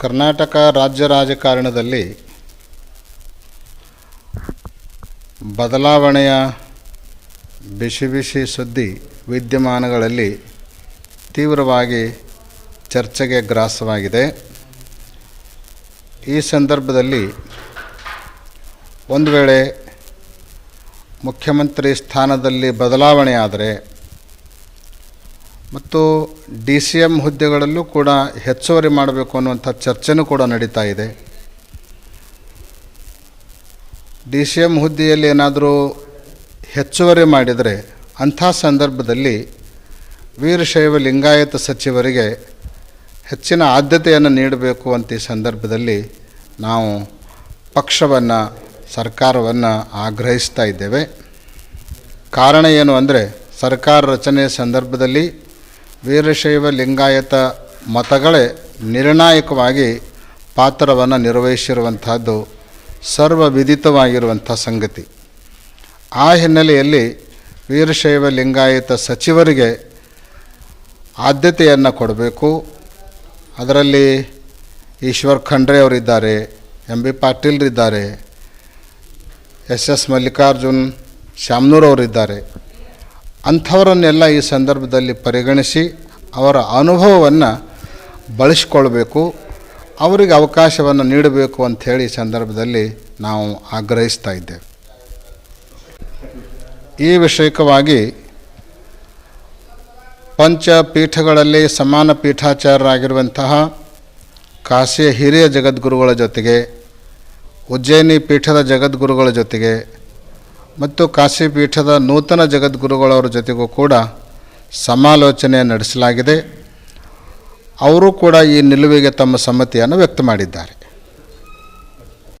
ಕರ್ನಾಟಕ ರಾಜ್ಯ ರಾಜಕಾರಣದಲ್ಲಿ ಬದಲಾವಣೆಯ ಬಿಸಿ ಬಿಸಿ ಸುದ್ದಿ ವಿದ್ಯಮಾನಗಳಲ್ಲಿ ತೀವ್ರವಾಗಿ ಚರ್ಚೆಗೆ ಗ್ರಾಸವಾಗಿದೆ. ಈ ಸಂದರ್ಭದಲ್ಲಿ ಒಂದು ವೇಳೆ ಮುಖ್ಯಮಂತ್ರಿ ಸ್ಥಾನದಲ್ಲಿ ಬದಲಾವಣೆ ಆದರೆ ಮತ್ತು ಡಿ ಸಿ ಎಂ ಹುದ್ದೆಗಳಲ್ಲೂ ಕೂಡ ಹೆಚ್ಚುವರಿ ಮಾಡಬೇಕು ಅನ್ನುವಂಥ ಚರ್ಚೆನೂ ಕೂಡ ನಡೀತಾ ಇದೆ. ಡಿ ಸಿ ಎಂ ಹುದ್ದೆಯಲ್ಲಿ ಏನಾದರೂ ಹೆಚ್ಚುವರಿ ಮಾಡಿದರೆ ಅಂಥ ಸಂದರ್ಭದಲ್ಲಿ ವೀರಶೈವ ಲಿಂಗಾಯತ ಸಚಿವರಿಗೆ ಹೆಚ್ಚಿನ ಆದ್ಯತೆಯನ್ನು ನೀಡಬೇಕು ಅಂತ ಈ ಸಂದರ್ಭದಲ್ಲಿ ನಾವು ಪಕ್ಷವನ್ನು, ಸರ್ಕಾರವನ್ನು ಆಗ್ರಹಿಸ್ತಾ ಇದ್ದೇವೆ. ಕಾರಣ ಏನು ಅಂದರೆ ಸರ್ಕಾರ ರಚನೆಯ ಸಂದರ್ಭದಲ್ಲಿ ವೀರಶೈವ ಲಿಂಗಾಯತ ಮತಗಳೇ ನಿರ್ಣಾಯಕವಾಗಿ ಪಾತ್ರವನ್ನು ನಿರ್ವಹಿಸಿರುವಂಥದ್ದು ಸರ್ವವಿದಿತವಾಗಿರುವಂಥ ಸಂಗತಿ. ಆ ಹಿನ್ನೆಲೆಯಲ್ಲಿ ವೀರಶೈವ ಲಿಂಗಾಯತ ಸಚಿವರಿಗೆ ಆದ್ಯತೆಯನ್ನು ಕೊಡಬೇಕು. ಅದರಲ್ಲಿ ಈಶ್ವರ್ ಖಂಡ್ರೆ ಅವರಿದ್ದಾರೆ, ಎಂ ಬಿ ಪಾಟೀಲ್ರಿದ್ದಾರೆ, ಎಸ್ ಎಸ್ ಮಲ್ಲಿಕಾರ್ಜುನ್ ಶಾಮ್ನೂರ್ ಅವರಿದ್ದಾರೆ. ಅಂಥವರನ್ನೆಲ್ಲ ಈ ಸಂದರ್ಭದಲ್ಲಿ ಪರಿಗಣಿಸಿ ಅವರ ಅನುಭವವನ್ನು ಬಳಸಿಕೊಳ್ಬೇಕು, ಅವರಿಗೆ ಅವಕಾಶವನ್ನು ನೀಡಬೇಕು ಅಂಥೇಳಿ ಈ ಸಂದರ್ಭದಲ್ಲಿ ನಾವು ಆಗ್ರಹಿಸ್ತಾ ಇದ್ದೇವೆ. ಈ ವಿಷಯಕವಾಗಿ ಪಂಚಪೀಠಗಳಲ್ಲಿ ಸಮಾನ ಪೀಠಾಚಾರ್ಯರಾಗಿರುವಂತಹ ಕಾಶಿಯ ಹಿರಿಯ ಜಗದ್ಗುರುಗಳ ಜೊತೆಗೆ, ಉಜ್ಜಯಿನಿ ಪೀಠದ ಜಗದ್ಗುರುಗಳ ಜೊತೆಗೆ ಮತ್ತು ಕಾಶಿ ಪೀಠದ ನೂತನ ಜಗದ್ಗುರುಗಳವರ ಜೊತೆಗೂ ಕೂಡ ಸಮಾಲೋಚನೆ ನಡೆಸಲಾಗಿದೆ. ಅವರು ಕೂಡ ಈ ನಿಲುವಿಗೆ ತಮ್ಮ ಸಮ್ಮತಿಯನ್ನು ವ್ಯಕ್ತ ಮಾಡಿದ್ದಾರೆ